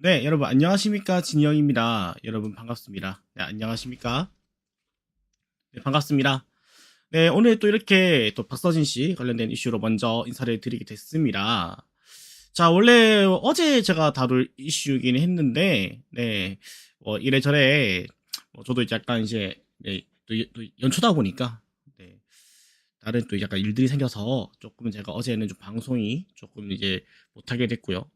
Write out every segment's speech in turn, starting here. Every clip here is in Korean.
네, 여러분 안녕하십니까 진영입니다. 여러분 반갑습니다. 네, 안녕하십니까? 네, 반갑습니다. 네, 오늘 또 이렇게 또 박서진 씨 관련된 이슈로 먼저 인사를 드리게 됐습니다. 자, 원래 어제 제가 다룰 이슈이긴 했는데, 네, 뭐 이래저래 뭐 저도 이제 약간 이제 네, 또, 또 연초다 보니까 네, 다른 또 약간 일들이 생겨서 조금 제가 어제는 좀 방송이 조금 이제 못하게 됐고요.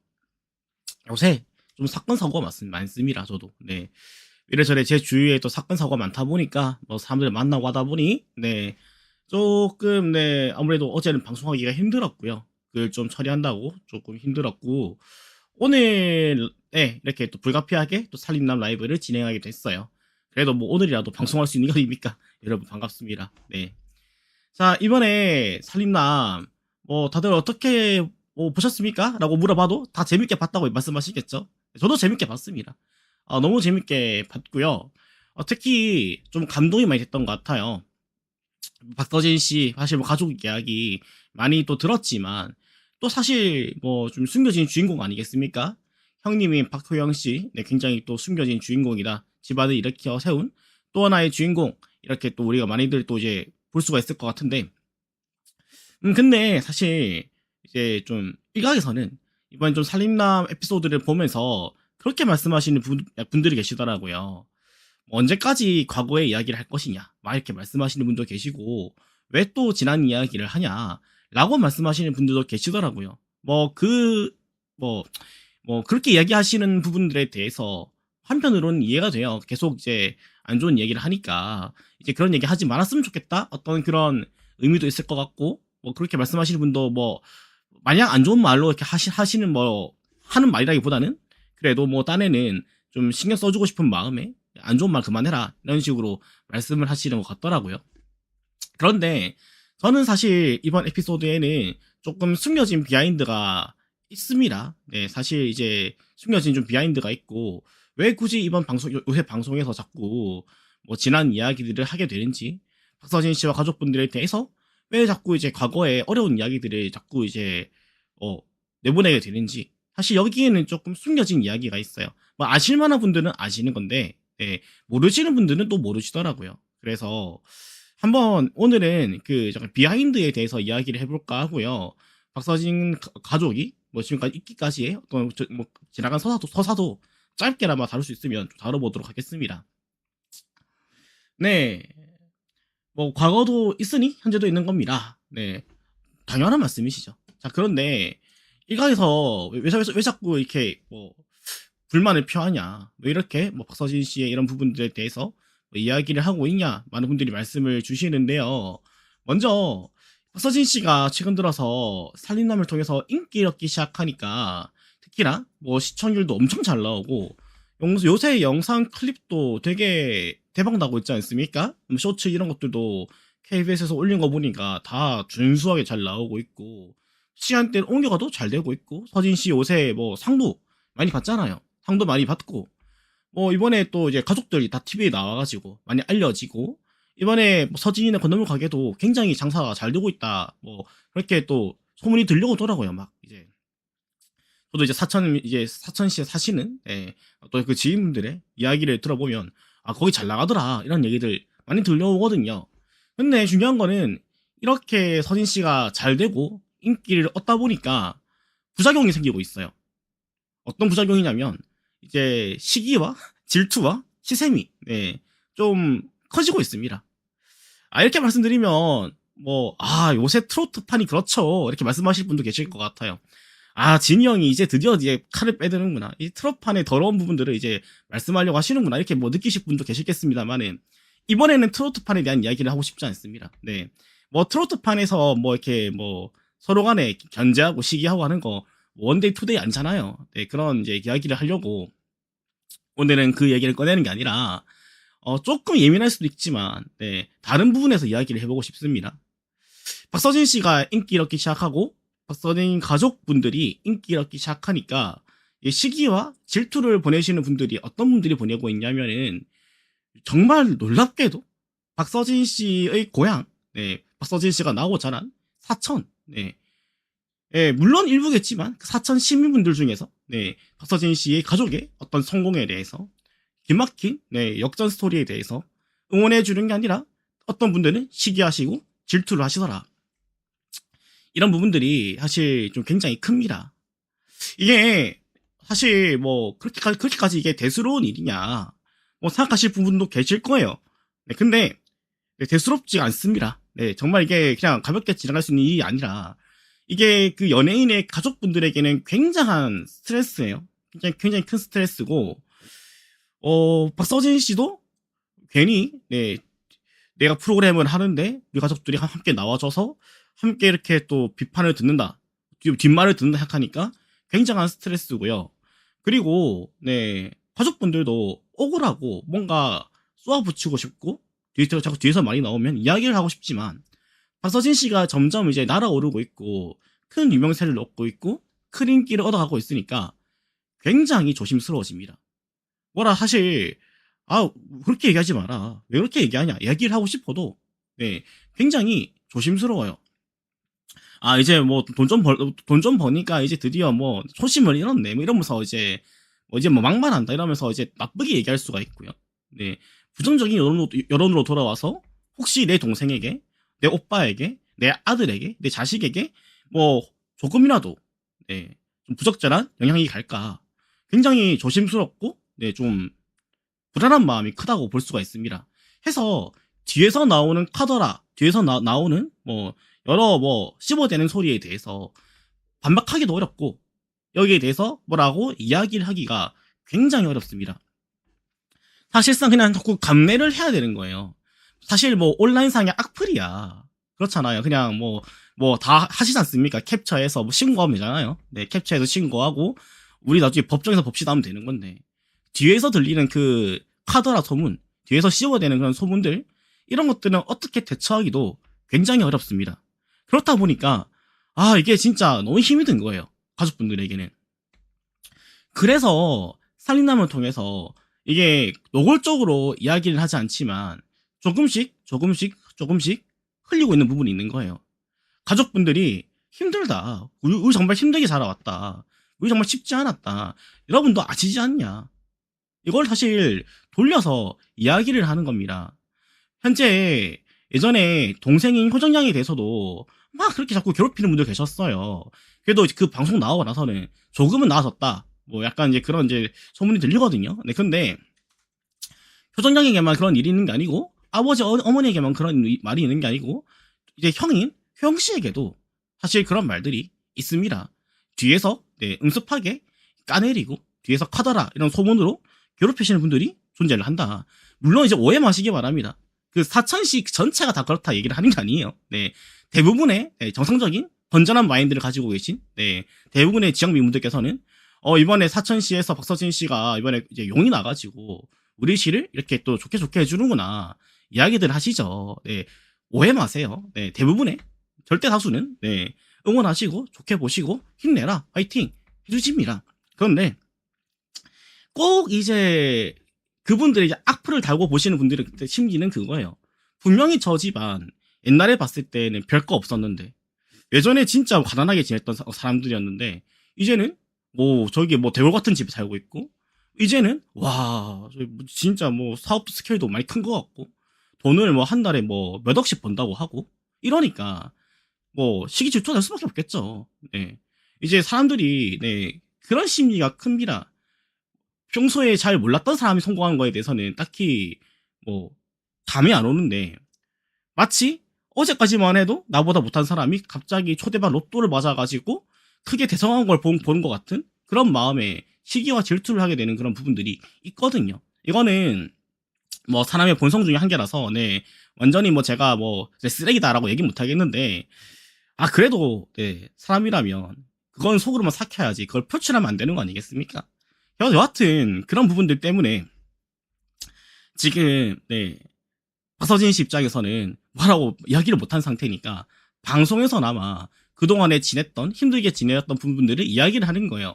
요새 좀 사건 사고가 많, 많습니다. 저도 네 이래저래 제 주위에 또 사건 사고가 많다 보니까 뭐 사람들 만나고 하다 보니 네 조금 네 아무래도 어제는 방송하기가 힘들었고요. 그걸 좀 처리한다고 조금 힘들었고 오늘 네 이렇게 또 불가피하게 또 살림남 라이브를 진행하게 됐어요. 그래도 뭐 오늘이라도 방송할 수 있는 거 아닙니까? 여러분 반갑습니다. 네. 자 이번에 살림남 뭐 다들 어떻게 뭐 보셨습니까? 라고 물어봐도 다 재밌게 봤다고 말씀하시겠죠? 저도 재밌게 봤습니다. 어, 너무 재밌게 봤고요. 어, 특히 좀 감동이 많이 됐던 것 같아요. 박서진 씨 사실 뭐 가족 이야기 많이 또 들었지만 또 사실 뭐 좀 숨겨진 주인공 아니겠습니까? 형님인 박효영 씨, 네, 굉장히 또 숨겨진 주인공이다. 집안을 일으켜 세운 또 하나의 주인공 이렇게 또 우리가 많이들 또 이제 볼 수가 있을 것 같은데, 음 근데 사실 이제 좀 일각에서는 이번 좀 살림남 에피소드를 보면서 그렇게 말씀하시는 분, 분들이 계시더라고요. 뭐 언제까지 과거의 이야기를 할 것이냐, 막 이렇게 말씀하시는 분도 계시고, 왜 또 지난 이야기를 하냐, 라고 말씀하시는 분들도 계시더라고요. 뭐, 그, 뭐, 뭐, 그렇게 이야기하시는 부분들에 대해서 한편으로는 이해가 돼요. 계속 이제 안 좋은 얘기를 하니까, 이제 그런 얘기 하지 말았으면 좋겠다? 어떤 그런 의미도 있을 것 같고, 뭐, 그렇게 말씀하시는 분도 뭐, 마냥 안 좋은 말로 이렇게 하시, 하시는 뭐, 하는 말이라기보다는, 그래도 뭐, 딴에는 좀 신경 써주고 싶은 마음에, 안 좋은 말 그만해라. 이런 식으로 말씀을 하시는 것 같더라고요. 그런데, 저는 사실 이번 에피소드에는 조금 숨겨진 비하인드가 있습니다. 네, 사실 이제 숨겨진 좀 비하인드가 있고, 왜 굳이 이번 방송, 요새 방송에서 자꾸 뭐 지난 이야기들을 하게 되는지, 박서진 씨와 가족분들에 대해서 왜 자꾸 이제 과거의 어려운 이야기들을 자꾸 이제, 어, 내보내게 되는지, 사실 여기에는 조금 숨겨진 이야기가 있어요. 뭐 아실만한 분들은 아시는 건데, 네, 모르시는 분들은 또 모르시더라고요. 그래서, 한번 오늘은 그 잠깐 비하인드에 대해서 이야기를 해볼까 하고요. 박서진 가- 가족이 뭐 지금까지 있기까지의 어떤 저- 뭐 지나간 서사도 서사도 짧게나마 다룰 수 있으면 좀 다뤄보도록 하겠습니다. 네, 뭐 과거도 있으니 현재도 있는 겁니다. 네, 당연한 말씀이시죠. 자 그런데 일각에서 왜, 왜, 자꾸 이렇게 뭐 불만을 표하냐, 왜 이렇게 뭐 박서진 씨의 이런 부분들에 대해서 뭐 이야기를 하고 있냐 많은 분들이 말씀을 주시는데요. 먼저 박서진 씨가 최근 들어서 살림남을 통해서 인기를 얻기 시작하니까 특히나 뭐 시청률도 엄청 잘 나오고 용- 요새 영상 클립도 되게 대박 나고 있지 않습니까? 뭐 쇼츠 이런 것들도 KBS에서 올린 거 보니까 다 준수하게 잘 나오고 있고 시간대를 옮겨가도 잘 되고 있고 서진 씨 요새 뭐 상도 많이 받잖아요. 상도 많이 받고 뭐 이번에 또 이제 가족들이 다 TV에 나와가지고 많이 알려지고 이번에 뭐 서진이네 건너물 가게도 굉장히 장사가 잘 되고 있다 뭐 그렇게 또 소문이 들려오더라고요 막 이제 저도 이제 사천 이제 사천시에 사시는 예, 또 그 지인분들의 이야기를 들어보면 아 거기 잘 나가더라 이런 얘기들 많이 들려오거든요 근데 중요한 거는 이렇게 서진 씨가 잘 되고 인기를 얻다 보니까 부작용이 생기고 있어요 어떤 부작용이냐면 이제 시기와 질투와 시샘이 네, 좀 커지고 있습니다. 아 이렇게 말씀드리면 뭐 아 요새 트로트판이 그렇죠 이렇게 말씀하실 분도 계실 것 같아요. 아 진이 형이 이제 드디어 이제 칼을 빼드는구나 이 트로트판의 더러운 부분들을 이제 말씀하려고 하시는구나 이렇게 뭐 느끼실 분도 계시겠습니다만은 이번에는 트로트판에 대한 이야기를 하고 싶지 않습니다. 네, 뭐 트로트판에서 뭐 이렇게 뭐 서로 간에 견제하고 시기하고 하는 거 원데이 투데이 아니잖아요. 네, 그런 이제 이야기를 하려고 오늘은 그 얘기를 꺼내는 게 아니라 어, 조금 예민할 수도 있지만 네, 다른 부분에서 이야기를 해보고 싶습니다. 박서진 씨가 인기를 얻기 시작하고 박서진 가족분들이 인기를 얻기 시작하니까 이 시기와 질투를 보내시는 분들이 어떤 분들이 보내고 있냐면은 정말 놀랍게도 박서진 씨의 고향, 네, 박서진 씨가 나오고 자란 사천, 네, 예, 물론 일부겠지만 그 사천 시민분들 중에서 네, 박서진 씨의 가족의 어떤 성공에 대해서 기막힌 네, 역전 스토리에 대해서 응원해 주는 게 아니라 어떤 분들은 시기하시고 질투를 하시더라. 이런 부분들이 사실 좀 굉장히 큽니다. 이게 사실 뭐 그렇게까지 그렇게까지 이게 대수로운 일이냐 뭐 생각하실 부분도 계실 거예요. 네, 근데 네, 대수롭지 않습니다. 네, 정말 이게 그냥 가볍게 지나갈 수 있는 일이 아니라 이게 그 연예인의 가족분들에게는 굉장한 스트레스예요. 굉장히 굉장히 큰 스트레스고 어 박서진 씨도 괜히 네 내가 프로그램을 하는데 우리 가족들이 함께 나와줘서 함께 이렇게 또 비판을 듣는다 뒤- 뒷말을 듣는다 생각하니까 굉장한 스트레스고요. 그리고 네 가족분들도 억울하고 뭔가 쏘아붙이고 싶고 뒤에서 자꾸 뒤에서 말이 나오면 이야기를 하고 싶지만 박서진 씨가 점점 이제 날아오르고 있고 큰 유명세를 얻고 있고 큰 인기를 얻어가고 있으니까 굉장히 조심스러워집니다. 뭐라 사실 아 그렇게 얘기하지 마라 왜 그렇게 얘기하냐 얘기를 하고 싶어도 네 굉장히 조심스러워요. 아 이제 뭐 돈 좀 벌 돈 좀 버니까 이제 드디어 뭐 초심을 잃었네 뭐 이러면서 이제 뭐 이제 뭐 막말한다 이러면서 이제 나쁘게 얘기할 수가 있고요. 네 부정적인 여론으로, 여론으로 돌아와서 혹시 내 동생에게 내 오빠에게 내 아들에게 내 자식에게 뭐 조금이라도 네, 좀 부적절한 영향이 갈까 굉장히 조심스럽고 네, 좀 불안한 마음이 크다고 볼 수가 있습니다. 해서 뒤에서 나오는 카더라 뒤에서 나, 나오는 뭐 여러 뭐 씹어대는 소리에 대해서 반박하기도 어렵고 여기에 대해서 뭐라고 이야기를 하기가 굉장히 어렵습니다. 사실상 그냥 자꾸 감내를 해야 되는 거예요. 사실 뭐 온라인상의 악플이야. 그렇잖아요. 그냥 뭐 뭐 다 하시지 않습니까? 캡처해서 뭐 신고하면 되잖아요. 네, 캡처해서 신고하고 우리 나중에 법정에서 법시다 하면 되는 건데 뒤에서 들리는 그 카더라 소문, 뒤에서 씌워대는 그런 소문들 이런 것들은 어떻게 대처하기도 굉장히 어렵습니다. 그렇다 보니까 아 이게 진짜 너무 힘이 든 거예요. 가족분들에게는. 그래서 살린남을 통해서 이게 노골적으로 이야기를 하지 않지만 조금씩 조금씩 조금씩 흘리고 있는 부분이 있는 거예요. 가족분들이 힘들다. 우리, 우리 정말 힘들게 자라왔다. 우리 정말 쉽지 않았다. 여러분도 아시지 않냐? 이걸 사실 돌려서 이야기를 하는 겁니다. 현재 예전에 동생인 효정양에 대해서도 막 그렇게 자꾸 괴롭히는 분들 계셨어요. 그래도 그 방송 나오고 나서는 조금은 나아졌다. 뭐 약간 이제 그런 이제 소문이 들리거든요. 네, 근데 효정양에게만 그런 일이 있는 게 아니고 아버지 어, 어머니에게만 그런 이- 말이 있는 게 아니고 이제 형인 효영 씨에게도 사실 그런 말들이 있습니다. 뒤에서 네, 음습하게 까내리고 뒤에서 카더라 이런 소문으로 괴롭히시는 분들이 존재를 한다. 물론 이제 오해 마시기 바랍니다. 그 사천시 전체가 다 그렇다 얘기를 하는 게 아니에요. 네, 대부분의 네, 정상적인 건전한 마인드를 가지고 계신 네, 대부분의 지역 민 분들께서는 어 이번에 사천시에서 박서진 씨가 이번에 이제 용이 나가지고 우리 시를 이렇게 또 좋게 좋게 해주는구나 이야기들 하시죠. 네, 오해 마세요. 네, 대부분의 절대 다수는 네, 응원하시고 좋게 보시고 힘내라 화이팅 해주십니다. 그런데 꼭 이제 그분들이 이제 악플을 달고 보시는 분들의 심기는 그거예요. 분명히 저 집안 옛날에 봤을 때는 별거 없었는데 예전에 진짜 가난하게 지냈던 사- 사람들이었는데 이제는 뭐 저기 뭐 대골 같은 집에 살고 있고 이제는 와뭐 진짜 뭐 사업 스케일도 많이 큰 것 같고 돈을 뭐 한 달에 뭐 몇 억씩 번다고 하고 이러니까 뭐 시기 질투가 될 수밖에 없겠죠. 네. 이제 사람들이 네 그런 심리가 큽니다. 평소에 잘 몰랐던 사람이 성공한 거에 대해서는 딱히 뭐 감이 안 오는데 마치 어제까지만 해도 나보다 못한 사람이 갑자기 초대박 로또를 맞아가지고 크게 대성한 걸 본, 보는 것 같은 그런 마음에 시기와 질투를 하게 되는 그런 부분들이 있거든요. 이거는 뭐 사람의 본성 중에 한 개라서 네 완전히 뭐 제가 뭐 쓰레기다라고 얘기 못 하겠는데 아 그래도 네 사람이라면 그건 속으로만 삭혀야지 그걸 표출하면 안 되는 거 아니겠습니까? 여- 여하튼 그런 부분들 때문에 지금 네 박서진 씨 입장에서는 뭐라고 이야기를 못한 상태니까 방송에서나마 그동안에 지냈던 힘들게 지내었던 부분들을 이야기를 하는 거예요.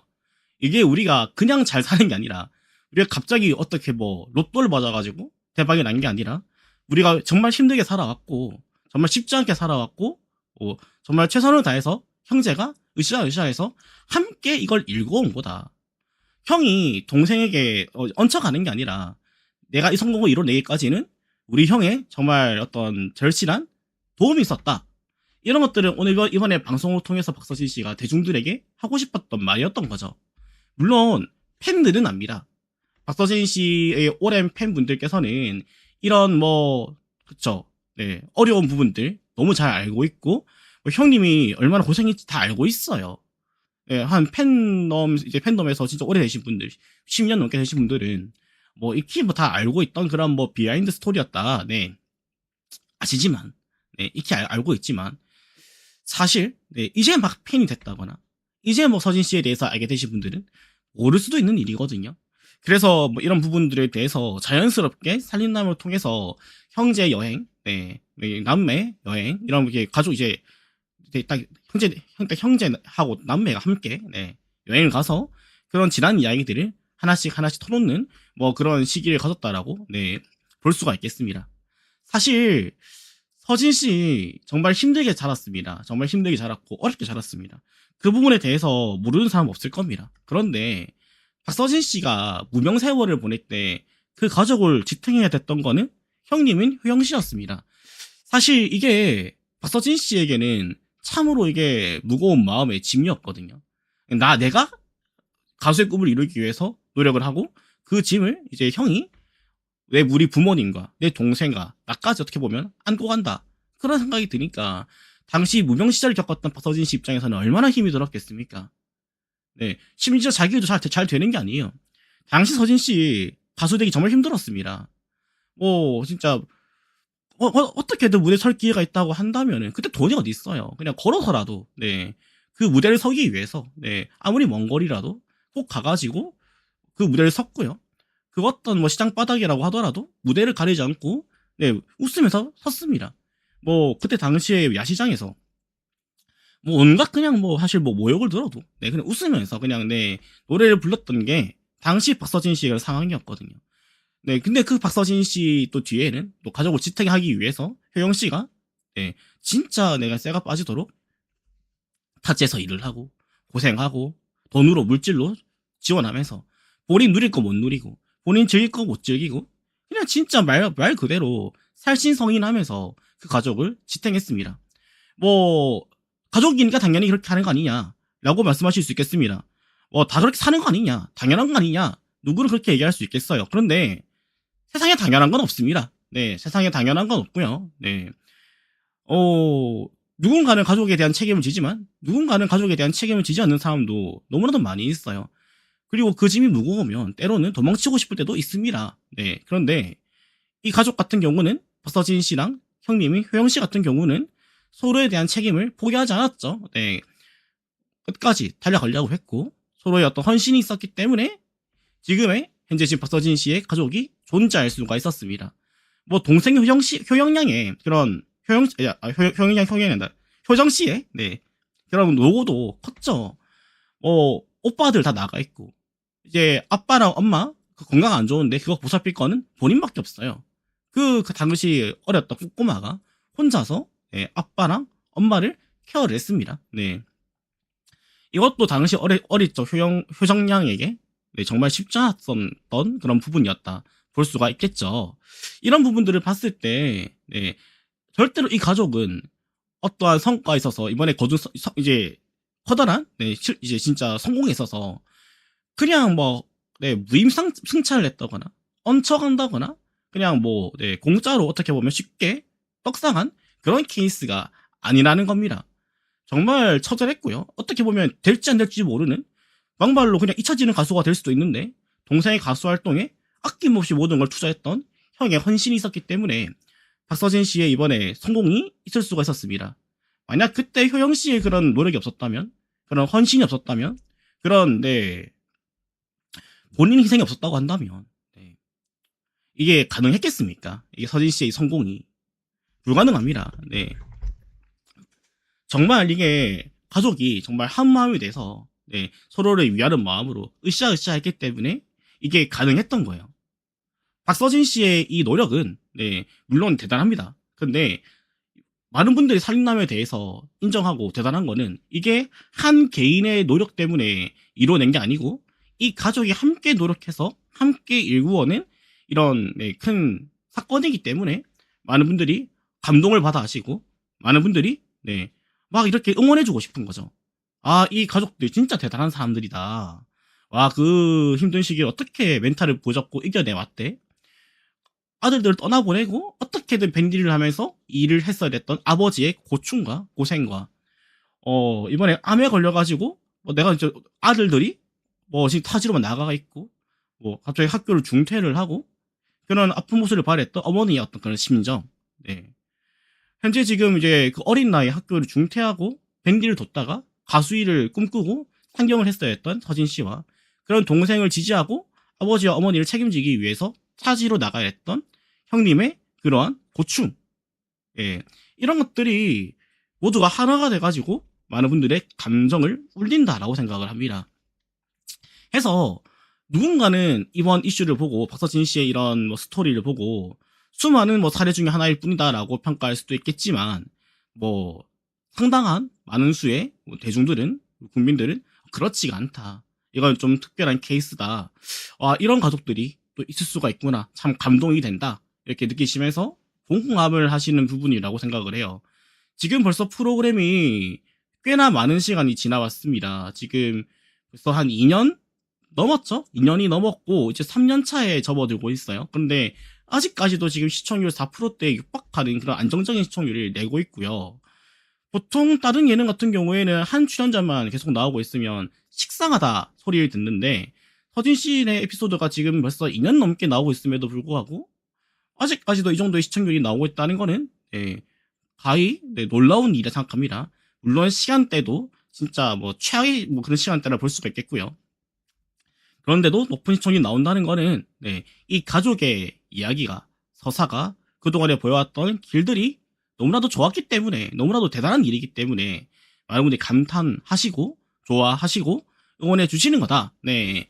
이게 우리가 그냥 잘 사는 게 아니라 우리가 갑자기 어떻게 뭐 로또를 맞아가지고 대박이 난 게 아니라 우리가 정말 힘들게 살아왔고 정말 쉽지 않게 살아왔고 어, 정말 최선을 다해서 형제가 으쌰으쌰해서 함께 이걸 읽어온 거다. 형이 동생에게 어, 얹혀가는 게 아니라 내가 이 성공을 이뤄내기까지는 우리 형의 정말 어떤 절실한 도움이 있었다. 이런 것들은 오늘 이번- 이번에 방송을 통해서 박서진 씨가 대중들에게 하고 싶었던 말이었던 거죠. 물론 팬들은 압니다. 박서진 씨의 오랜 팬분들께서는 이런 뭐 그쵸 네 어려운 부분들 너무 잘 알고 있고 뭐 형님이 얼마나 고생했지 다 알고 있어요. 네, 한 팬덤 이제 팬덤에서 진짜 오래 되신 분들 10년 넘게 되신 분들은 뭐 익히 뭐 다 알고 있던 그런 뭐 비하인드 스토리였다. 네 아시지만 네 익히 알, 알고 있지만 사실 네 이제 막 팬이 됐다거나 이제 뭐 서진 씨에 대해서 알게 되신 분들은 모를 수도 있는 일이거든요. 그래서 뭐 이런 부분들에 대해서 자연스럽게 살림남을 통해서 형제 여행, 네, 네, 남매 여행 이런 게 가족 이제 딱 형제 형 형제하고 남매가 함께 네, 여행을 가서 그런 지난 이야기들을 하나씩 하나씩 터놓는 뭐 그런 시기를 가졌다라고 네, 볼 수가 있겠습니다. 사실 서진 씨 정말 힘들게 자랐습니다. 정말 힘들게 자랐고 어렵게 자랐습니다. 그 부분에 대해서 모르는 사람 없을 겁니다. 그런데 박서진 씨가 무명 세월을 보낼 때 그 가족을 지탱해야 됐던 거는 형님인 효영 씨였습니다. 사실 이게 박서진 씨에게는 참으로 이게 무거운 마음의 짐이었거든요. 나 내가 가수의 꿈을 이루기 위해서 노력을 하고 그 짐을 이제 형이 왜 우리 부모님과 내 동생과 나까지 어떻게 보면 안고 간다 그런 생각이 드니까 당시 무명 시절을 겪었던 박서진 씨 입장에서는 얼마나 힘이 들었겠습니까? 네, 심지어 자기도 잘, 잘 되는 게 아니에요. 당시 서진 씨 가수 되기 정말 힘들었습니다. 뭐 진짜 어, 떻게든 무대 설 기회가 있다고 한다면은 그때 돈이 어디 있어요? 그냥 걸어서라도 네, 그 무대를 서기 위해서 네, 아무리 먼 거리라도 꼭 가가지고 그 무대를 섰고요. 그 어떤 뭐 시장 바닥이라고 하더라도 무대를 가리지 않고 네, 웃으면서 섰습니다. 뭐 그때 당시에 야시장에서 뭐 온갖 그냥 뭐 사실 뭐 모욕을 들어도 네 그냥 웃으면서 그냥 네 노래를 불렀던 게 당시 박서진 씨의 상황이었거든요. 네 근데 그 박서진 씨 또 뒤에는 또 가족을 지탱하기 위해서 효영 씨가 네 진짜 내가 쇠가 빠지도록 타지에서 일을 하고 고생하고 돈으로 물질로 지원하면서 본인 누릴 거 못 누리고 본인 즐길 거 못 즐기고 그냥 진짜 말, 말 그대로 살신성인하면서 그 가족을 지탱했습니다. 뭐 가족이니까 당연히 그렇게 하는 거 아니냐라고 말씀하실 수 있겠습니다. 뭐 다 그렇게 사는 거 아니냐, 당연한 거 아니냐, 누구는 그렇게 얘기할 수 있겠어요. 그런데 세상에 당연한 건 없습니다. 네, 세상에 당연한 건 없고요. 네, 어 누군가는 가족에 대한 책임을 지지만 누군가는 가족에 대한 책임을 지지 않는 사람도 너무나도 많이 있어요. 그리고 그 짐이 무거우면 때로는 도망치고 싶을 때도 있습니다. 네, 그런데 이 가족 같은 경우는 박서진 씨랑 형님이 효영 씨 같은 경우는 서로에 대한 책임을 포기하지 않았죠. 네. 끝까지 달려가려고 했고, 서로의 어떤 헌신이 있었기 때문에 지금의 현재 지금 박서진 씨의 가족이 존재할 수가 있었습니다. 뭐, 동생 효영 씨, 효영 양의 그런, 효영, 야, 아, 효, 효영 양, 효영 양다. 효정 씨의, 네. 그런 로고도 컸죠. 뭐, 오빠들 다 나가 있고, 이제 아빠랑 엄마, 그 건강 안 좋은데 그거 보살필 거는 본인밖에 없어요. 그, 그 당시 어렸던 꼬꼬마가 혼자서 네, 아빠랑 엄마를 케어를 했습니다. 네. 이것도 당시 어리, 어리죠 효영, 효정양에게 네, 정말 쉽지 않았던 그런 부분이었다. 볼 수가 있겠죠. 이런 부분들을 봤을 때, 네, 절대로 이 가족은 어떠한 성과에 있어서 이번에 거둔, 이제, 커다란, 네, 실- 이제 진짜 성공에 있어서 그냥 뭐, 네, 무임상 승차를 했다거나, 얹혀간다거나, 그냥 뭐, 네, 공짜로 어떻게 보면 쉽게 떡상한 그런 케이스가 아니라는 겁니다. 정말 처절했고요. 어떻게 보면 될지 안 될지 모르는 막말로 그냥 잊혀지는 가수가 될 수도 있는데 동생의 가수 활동에 아낌없이 모든 걸 투자했던 형의 헌신이 있었기 때문에 박서진 씨의 이번에 성공이 있을 수가 있었습니다. 만약 그때 효영 씨의 그런 노력이 없었다면, 그런 헌신이 없었다면, 그런 네 본인 희생이 없었다고 한다면 네, 이게 가능했겠습니까? 이게 서진 씨의 성공이 불가능합니다. 네. 정말 이게 가족이 정말 한 마음이 돼서 네, 서로를 위하는 마음으로 으쌰으쌰 했기 때문에 이게 가능했던 거예요. 박서진 씨의 이 노력은 네, 물론 대단합니다. 근데 많은 분들이 살인남에 대해서 인정하고 대단한 거는 이게 한 개인의 노력 때문에 이뤄낸 게 아니고 이 가족이 함께 노력해서 함께 일구어낸 이런 네, 큰 사건이기 때문에 많은 분들이 감동을 받아 하시고 많은 분들이 네, 막 이렇게 응원해주고 싶은 거죠. 아, 이 가족들 진짜 대단한 사람들이다. 와, 그 힘든 시기에 어떻게 멘탈을 보잡고 이겨내왔대? 아들들을 떠나보내고 어떻게든 밴디를 하면서 일을 했어야 됐던 아버지의 고충과 고생과 어 이번에 암에 걸려가지고 뭐 내가 이제 아들들이 뭐 지금 타지로만 나가 있고 뭐 갑자기 학교를 중퇴를 하고 그런 아픈 모습을 바랬던 어머니의 어떤 그런 심정 네 현재 지금 이제 그 어린 나이에 학교를 중퇴하고 밴디를 뒀다가 가수 일을 꿈꾸고 환경을 했어야 했던 서진 씨와 그런 동생을 지지하고 아버지와 어머니를 책임지기 위해서 타지로 나가야 했던 형님의 그러한 고충. 예. 이런 것들이 모두가 하나가 돼가지고 많은 분들의 감정을 울린다라고 생각을 합니다. 해서 누군가는 이번 이슈를 보고 박서진 씨의 이런 뭐 스토리를 보고 수많은 뭐 사례 중에 하나일 뿐이다라고 평가할 수도 있겠지만 뭐 상당한 많은 수의 뭐 대중들은 국민들은 그렇지가 않다. 이건 좀 특별한 케이스다. 아, 이런 가족들이 또 있을 수가 있구나. 참 감동이 된다. 이렇게 느끼시면서 공감을 하시는 부분이라고 생각을 해요. 지금 벌써 프로그램이 꽤나 많은 시간이 지나왔습니다. 지금 벌써 한 2년 넘었죠? 2년이 넘었고 이제 3년 차에 접어들고 있어요. 그런데 아직까지도 지금 시청률 4%대에 육박하는 그런 안정적인 시청률을 내고 있고요. 보통 다른 예능 같은 경우에는 한 출연자만 계속 나오고 있으면 식상하다 소리를 듣는데 서진 씨의 에피소드가 지금 벌써 2년 넘게 나오고 있음에도 불구하고 아직까지도 이 정도의 시청률이 나오고 있다는 거는 네, 가히 네, 놀라운 일이라 생각합니다. 물론 시간대도 진짜 뭐 최악의 뭐 그런 시간대라 볼 수가 있겠고요. 그런데도 높은 시청률이 나온다는 거는 네, 이 가족의 이야기가 서사가 그동안에 보여왔던 길들이 너무나도 좋았기 때문에 너무나도 대단한 일이기 때문에 많은 분들이 감탄하시고 좋아하시고 응원해 주시는 거다. 네.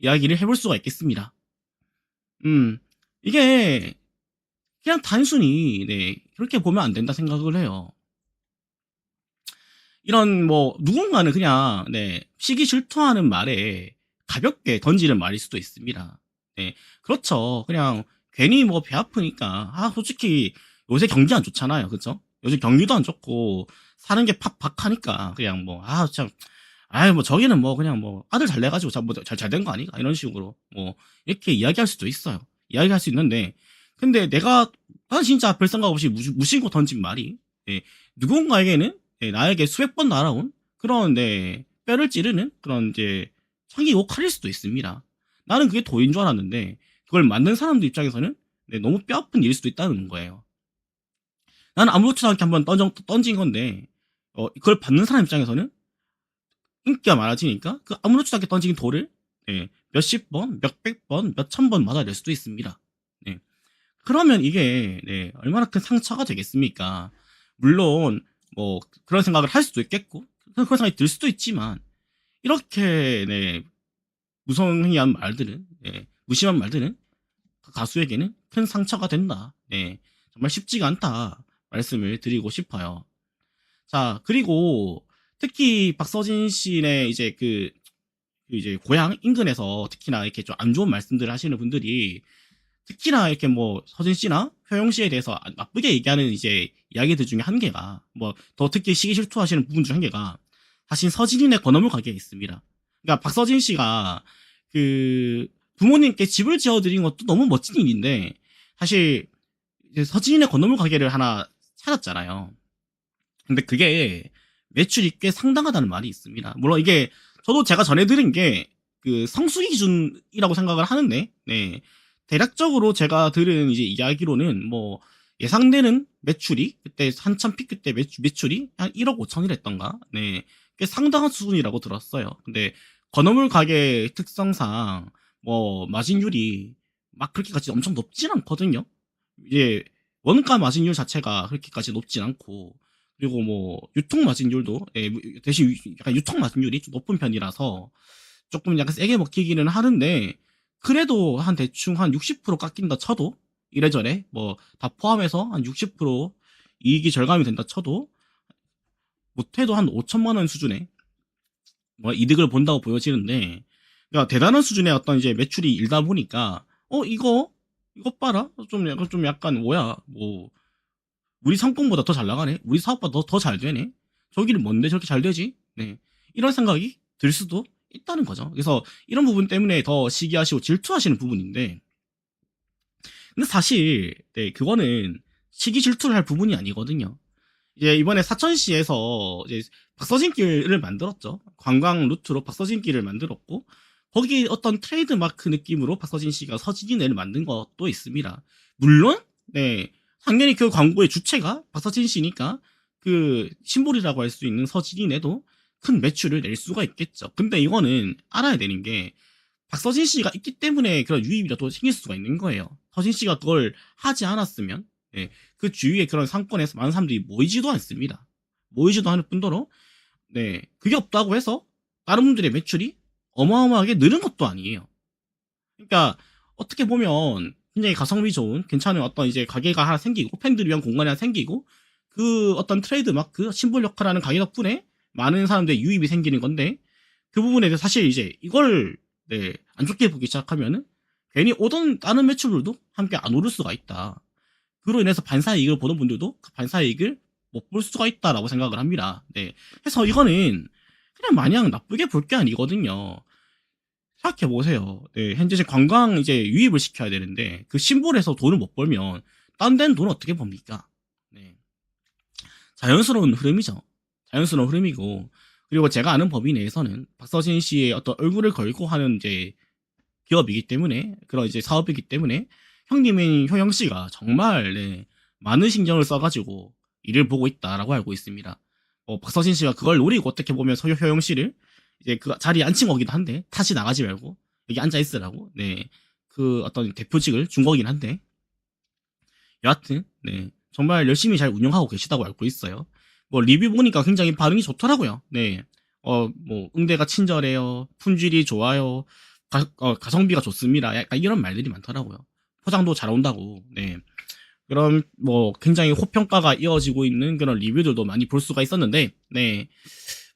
이야기를 해볼 수가 있겠습니다. 음, 이게 그냥 단순히 네, 그렇게 보면 안 된다 생각을 해요. 이런 뭐 누군가는 그냥 네, 시기 질투하는 말에 가볍게 던지는 말일 수도 있습니다. 네, 그렇죠. 그냥 괜히 뭐 배 아프니까 아 솔직히 요새 경기 안 좋잖아요, 그렇죠? 요즘 경기도 안 좋고 사는 게 팍팍하니까 그냥 뭐 아 참 아이 뭐 저기는 뭐 그냥 뭐 아들 잘 내가지고 잘잘 된 거 아닌가 이런 식으로 뭐 이렇게 이야기할 수도 있어요. 이야기할 수 있는데 근데 내가 난 진짜 별 생각 없이 무시, 무심코 던진 말이 예, 누군가에게는 예, 나에게 수백 번 날아온 그런 네, 뼈를 찌르는 그런 이제 창의고 칼일 수도 있습니다. 나는 그게 도인 줄 알았는데 그걸 만든 사람들 입장에서는 네, 너무 뼈 아픈 일일 수도 있다는 거예요. 나는 아무렇지도 않게 한번 던져, 던진 건데 어, 그걸 받는 사람 입장에서는 인기가 많아지니까 그 아무렇지도 않게 던진 돌을 네, 몇십 번, 몇백 번, 몇천 번 맞아낼 수도 있습니다. 네. 그러면 이게 네, 얼마나 큰 상처가 되겠습니까? 물론 뭐 그런 생각을 할 수도 있겠고 그런 생각이 들 수도 있지만 이렇게 네, 무성의한 말들은 네, 무심한 말들은 그 가수에게는 큰 상처가 된다. 네, 정말 쉽지가 않다 말씀을 드리고 싶어요. 자 그리고 특히 박서진 씨의 이제 그, 그 이제 고향 인근에서 특히나 이렇게 좀 안 좋은 말씀들을 하시는 분들이 특히나 이렇게 뭐 서진 씨나 효영 씨에 대해서 나쁘게 얘기하는 이제 이야기들 중에 한 개가 뭐 더 특히 시기 질투하시는 부분 중 한 개가 사실 서진이네 건어물 가게에 있습니다. 그러니까 박서진 씨가 그 부모님께 집을 지어드린 것도 너무 멋진 일인데 사실 서진이네 건어물 가게를 하나 찾았잖아요. 근데 그게 매출이 꽤 상당하다는 말이 있습니다. 물론 이게 저도 제가 전해 드린 게 그 성수기 기준이라고 생각을 하는데 네. 대략적으로 제가 들은 이제 이야기로는 뭐 예상되는 매출이 그때 한참 피크 때 매출, 매출이 한 1억 5천이랬던가 네. 꽤 상당한 수준이라고 들었어요. 근데 건어물 가게 특성상 뭐 마진율이 막 그렇게까지 엄청 높진 않거든요. 이제 원가 마진율 자체가 그렇게까지 높진 않고 그리고 뭐 유통 마진율도 예, 대신 약간 유통 마진율이 좀 높은 편이라서 조금 약간 세게 먹히기는 하는데 그래도 한 대충 한 60% 깎인다 쳐도 이래저래 뭐 다 포함해서 한 60% 이익이 절감이 된다 쳐도 못해도 한 5천만 원 수준의 뭐 이득을 본다고 보여지는데 그러니까 대단한 수준의 어떤 이제 매출이 일다 보니까 어 이거 이거 봐라. 좀 약간 좀 약간 뭐야. 뭐 우리 상권보다 더 잘 나가네? 우리 사업보다 더 잘 되네? 저기는 뭔데 저렇게 잘 되지? 네. 이런 생각이 들 수도 있다는 거죠. 그래서 이런 부분 때문에 더 시기하시고 질투하시는 부분인데. 근데 사실 네 그거는 시기 질투를 할 부분이 아니거든요. 이제 이번에 사천시에서 이제 박서진길을 만들었죠. 관광 루트로 박서진길을 만들었고 거기 어떤 트레이드 마크 느낌으로 박서진 씨가 서진이네를 만든 것도 있습니다. 물론 네 당연히 그 광고의 주체가 박서진 씨니까 그 심볼이라고 할 수 있는 서진이네도 큰 매출을 낼 수가 있겠죠. 근데 이거는 알아야 되는 게 박서진 씨가 있기 때문에 그런 유입이라도 생길 수가 있는 거예요. 서진 씨가 그걸 하지 않았으면 네, 그 주위에 그런 상권에서 많은 사람들이 모이지도 않습니다. 모이지도 않을 뿐더러 네 그게 없다고 해서 다른 분들의 매출이 어마어마하게 느는 것도 아니에요. 그러니까 어떻게 보면 굉장히 가성비 좋은 괜찮은 어떤 이제 가게가 하나 생기고 팬들을 위한 공간이 하나 생기고 그 어떤 트레이드 마크 심볼 역할하는 가게 덕분에 많은 사람들의 유입이 생기는 건데 그 부분에 대해서 사실 이제 이걸 네, 안 좋게 보기 시작하면은 괜히 오던 다른 매출들도 함께 안 오를 수가 있다. 그로 인해서 반사이익을 보는 분들도 그 반사이익을 못 볼 수가 있다라고 생각을 합니다. 네. 그래서 이거는 그냥 마냥 나쁘게 볼 게 아니거든요. 생각해 보세요. 네, 현재 관광 이제 유입을 시켜야 되는데 그 심볼에서 돈을 못 벌면 딴 데는 돈을 어떻게 법니까? 네. 자연스러운 흐름이죠. 자연스러운 흐름이고 그리고 제가 아는 법인 내에서는 박서진 씨의 어떤 얼굴을 걸고 하는 이제 기업이기 때문에 그런 이제 사업이기 때문에 형님인 효영 씨가 정말 네, 많은 신경을 써가지고 일을 보고 있다라고 알고 있습니다. 어, 박서진 씨가 그걸 노리고 어떻게 보면 서 효영 씨를 이제 그 자리에 앉힌 거기도 한데 다시 나가지 말고 여기 앉아 있으라고 네 그 어떤 대표직을 준 거긴 한데 여하튼 네 정말 열심히 잘 운영하고 계시다고 알고 있어요. 뭐 리뷰 보니까 굉장히 반응이 좋더라고요. 네. 어, 뭐, 응대가 친절해요. 품질이 좋아요. 가, 어, 가성비가 좋습니다. 약간 이런 말들이 많더라고요. 포장도 잘 온다고. 네. 그런 뭐 굉장히 호평가가 이어지고 있는 그런 리뷰들도 많이 볼 수가 있었는데, 네.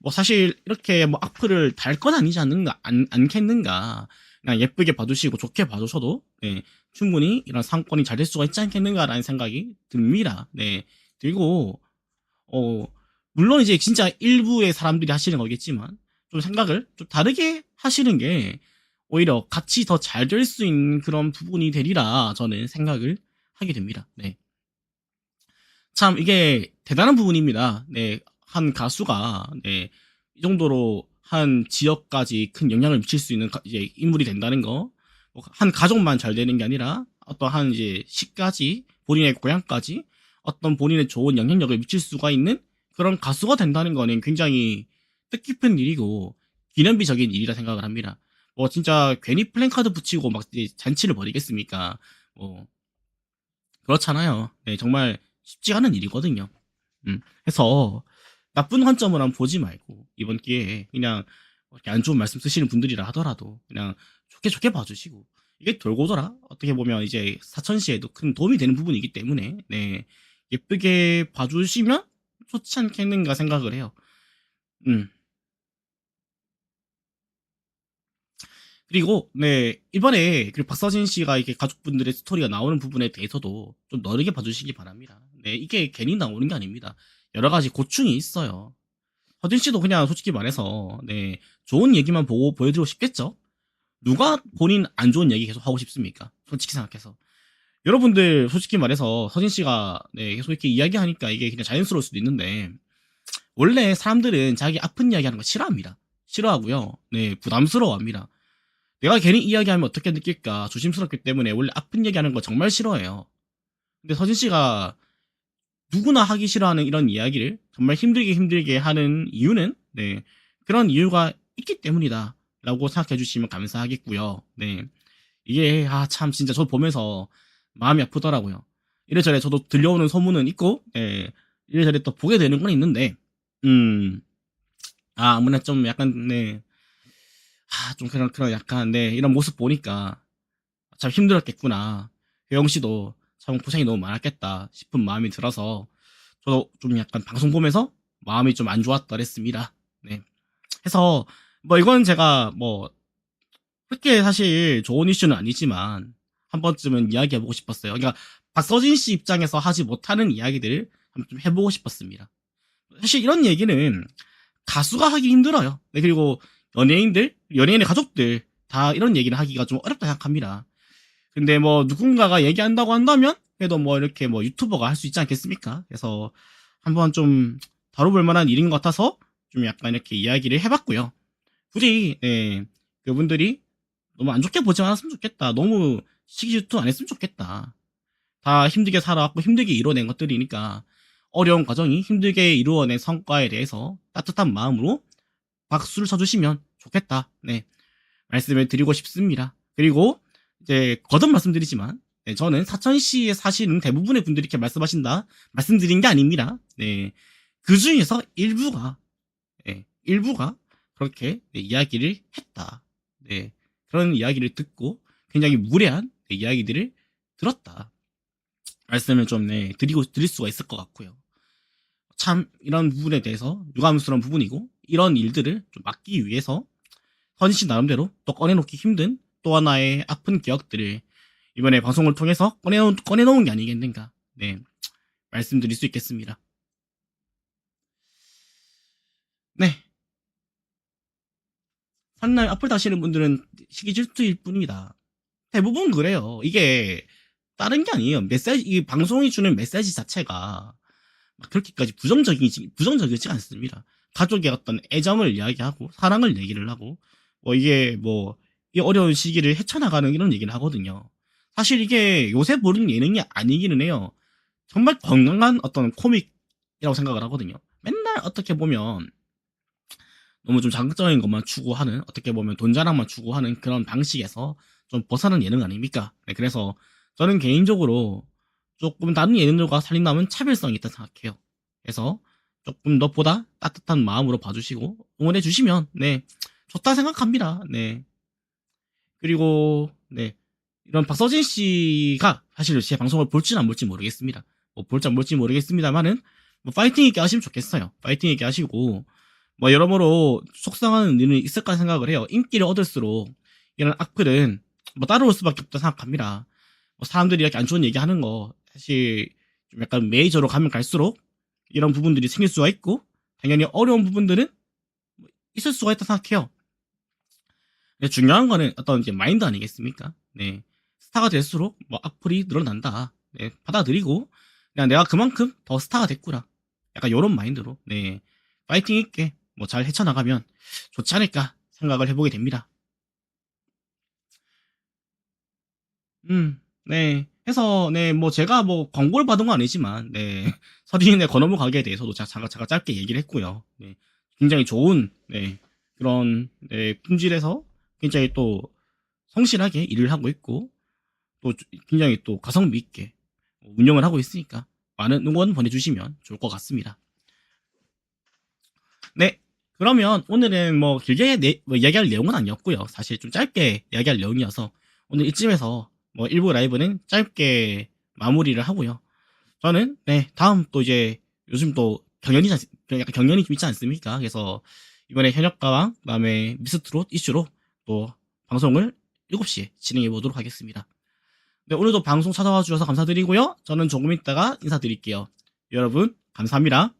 뭐 사실 이렇게 뭐 악플을 달 건 아니지 않는가, 안, 않겠는가. 그냥 예쁘게 봐주시고 좋게 봐주셔도, 네. 충분히 이런 상권이 잘 될 수가 있지 않겠는가라는 생각이 듭니다. 네. 그리고, 어, 물론 이제 진짜 일부의 사람들이 하시는 거겠지만, 좀 생각을 좀 다르게 하시는 게, 오히려 같이 더 잘 될 수 있는 그런 부분이 되리라 저는 생각을 하게 됩니다. 네. 참 이게 대단한 부분입니다. 네. 한 가수가 네. 이 정도로 한 지역까지 큰 영향을 미칠 수 있는 가- 이제 인물이 된다는 거. 뭐한 가족만 잘 되는 게 아니라 어떠한 이제 시까지 본인의 고향까지 어떤 본인의 좋은 영향력을 미칠 수가 있는 그런 가수가 된다는 거는 굉장히 뜻깊은 일이고 기념비적인 일이라 생각을 합니다. 뭐 진짜 괜히 플랜카드 붙이고 막 잔치를 벌이겠습니까? 뭐 그렇잖아요. 네, 정말 쉽지 않은 일이거든요. 음, 해서 나쁜 관점을 한번 보지 말고 이번 기회에 그냥 이렇게 안 좋은 말씀 쓰시는 분들이라 하더라도 그냥 좋게 좋게 봐주시고 이게 돌고 돌아 어떻게 보면 이제 사천시에도 큰 도움이 되는 부분이기 때문에 네 예쁘게 봐주시면 좋지 않겠는가 생각을 해요. 음. 그리고 네 이번에 그리고 박서진 씨가 이렇게 가족분들의 스토리가 나오는 부분에 대해서도 좀 너르게 봐주시기 바랍니다. 네 이게 괜히 나오는 게 아닙니다. 여러 가지 고충이 있어요. 서진 씨도 그냥 솔직히 말해서 네 좋은 얘기만 보고 보여드리고 싶겠죠. 누가 본인 안 좋은 얘기 계속 하고 싶습니까? 솔직히 생각해서 여러분들 솔직히 말해서 서진 씨가 네 계속 이렇게 이야기하니까 이게 그냥 자연스러울 수도 있는데 원래 사람들은 자기 아픈 이야기하는 거 싫어합니다. 싫어하고요. 네 부담스러워합니다. 내가 괜히 이야기하면 어떻게 느낄까 조심스럽기 때문에 원래 아픈 얘기하는 거 정말 싫어해요. 근데 서진 씨가 누구나 하기 싫어하는 이런 이야기를 정말 힘들게 힘들게 하는 이유는 네 그런 이유가 있기 때문이다라고 생각해 주시면 감사하겠고요. 네 이게 아 참 진짜 저 보면서 마음이 아프더라고요. 이래저래 저도 들려오는 소문은 있고 네 이래저래 또 보게 되는 건 있는데 음 아 아무나 좀 약간 네 아, 좀 그런, 그런 약간, 네, 이런 모습 보니까 참 힘들었겠구나. 효영 씨도 참 고생이 너무 많았겠다 싶은 마음이 들어서 저도 좀 약간 방송 보면서 마음이 좀 안 좋았더랬습니다. 네. 해서 뭐 이건 제가 뭐 그렇게 사실 좋은 이슈는 아니지만 한 번쯤은 이야기해보고 싶었어요. 그러니까 박서진 씨 입장에서 하지 못하는 이야기들을 좀 해보고 싶었습니다. 사실 이런 얘기는 가수가 하기 힘들어요. 네, 그리고 연예인들, 연예인의 가족들 다 이런 얘기를 하기가 좀 어렵다 생각합니다. 근데 뭐 누군가가 얘기한다고 한다면 그래도 뭐 이렇게 뭐 유튜버가 할 수 있지 않겠습니까? 그래서 한번 좀 다뤄볼 만한 일인 것 같아서 좀 약간 이렇게 이야기를 해봤고요. 굳이 예, 그분들이 너무 안 좋게 보지 않았으면 좋겠다. 너무 시기질투 안 했으면 좋겠다. 다 힘들게 살아왔고 힘들게 이뤄낸 것들이니까 어려운 과정이 힘들게 이루어낸 성과에 대해서 따뜻한 마음으로 박수를 쳐주시면 좋겠다. 네. 말씀을 드리고 싶습니다. 그리고 이제 거듭 말씀드리지만 네, 저는 사천시에 사시는 대부분의 분들이 이렇게 말씀하신다 말씀드린 게 아닙니다. 네. 그 중에서 일부가 네, 일부가 그렇게 네, 이야기를 했다. 네. 그런 이야기를 듣고 굉장히 무례한 네, 이야기들을 들었다. 말씀을 좀 네, 드리고 드릴 수가 있을 것 같고요. 참 이런 부분에 대해서 유감스러운 부분이고 이런 일들을 좀 막기 위해서 선희 씨 나름대로 또 꺼내놓기 힘든 또 하나의 아픈 기억들을 이번에 방송을 통해서 꺼내놓은, 꺼내놓은 게 아니겠는가 네 말씀드릴 수 있겠습니다. 네. 산날 앞을 다시는 분들은 시기 질투일 뿐입니다. 대부분 그래요. 이게 다른 게 아니에요. 메시지, 이 방송이 주는 메시지 자체가 막 그렇게까지 부정적이지, 부정적이지 않습니다. 가족의 어떤 애정을 이야기하고, 사랑을 얘기를 하고, 뭐 이게 뭐, 이 어려운 시기를 헤쳐나가는 이런 얘기를 하거든요. 사실 이게 요새 보는 예능이 아니기는 해요. 정말 건강한 어떤 코믹이라고 생각을 하거든요. 맨날 어떻게 보면, 너무 좀 자극적인 것만 추구하는, 어떻게 보면 돈 자랑만 추구하는 그런 방식에서 좀 벗어난 예능 아닙니까? 네, 그래서 저는 개인적으로 조금 다른 예능들과 살린다면 차별성이 있다 생각해요. 그래서 조금 더 보다 따뜻한 마음으로 봐주시고 응원해 주시면 네 좋다 생각합니다. 네 그리고 네 이런 박서진 씨가 사실 제 방송을 볼지는 안 볼지 모르겠습니다. 뭐 볼지 안 볼지 모르겠습니다만은 뭐 파이팅 있게 하시면 좋겠어요. 파이팅 있게 하시고 뭐 여러모로 속상한 일은 있을 까 생각을 해요. 인기를 얻을수록 이런 악플은 뭐 따라올 수밖에 없다 생각합니다. 뭐 사람들이 이렇게 안 좋은 얘기 하는 거 사실 좀 약간 메이저로 가면 갈수록 이런 부분들이 생길 수가 있고 당연히 어려운 부분들은 뭐 있을 수가 있다 생각해요. 중요한 거는 어떤 이제 마인드 아니겠습니까? 네 스타가 될수록 뭐 악플이 늘어난다. 네 받아들이고 그냥 내가 그만큼 더 스타가 됐구나. 약간 이런 마인드로 네 파이팅 있게 뭐 잘 헤쳐나가면 좋지 않을까 생각을 해보게 됩니다. 음, 네. 해서, 네, 뭐, 제가 뭐, 광고를 받은 건 아니지만, 네, 서린의 건어물 가게에 대해서도 제가, 제가 짧게 얘기를 했고요. 네, 굉장히 좋은, 네, 그런, 네, 품질에서 굉장히 또 성실하게 일을 하고 있고, 또 굉장히 또 가성비 있게 운영을 하고 있으니까, 많은 응원 보내주시면 좋을 것 같습니다. 네. 그러면 오늘은 뭐 길게 내, 뭐 이야기할 내용은 아니었고요. 사실 좀 짧게 이야기할 내용이어서 오늘 이쯤에서 뭐 일부 라이브는 짧게 마무리를 하고요. 저는 네 다음 또 이제 요즘 또 경연이 약간 경연이 좀 있지 않습니까? 그래서 이번에 현역가왕 그다음에 미스트롯 이슈로 또 방송을 7시에 진행해 보도록 하겠습니다. 네, 오늘도 방송 찾아와 주셔서 감사드리고요. 저는 조금 있다가 인사드릴게요. 여러분 감사합니다.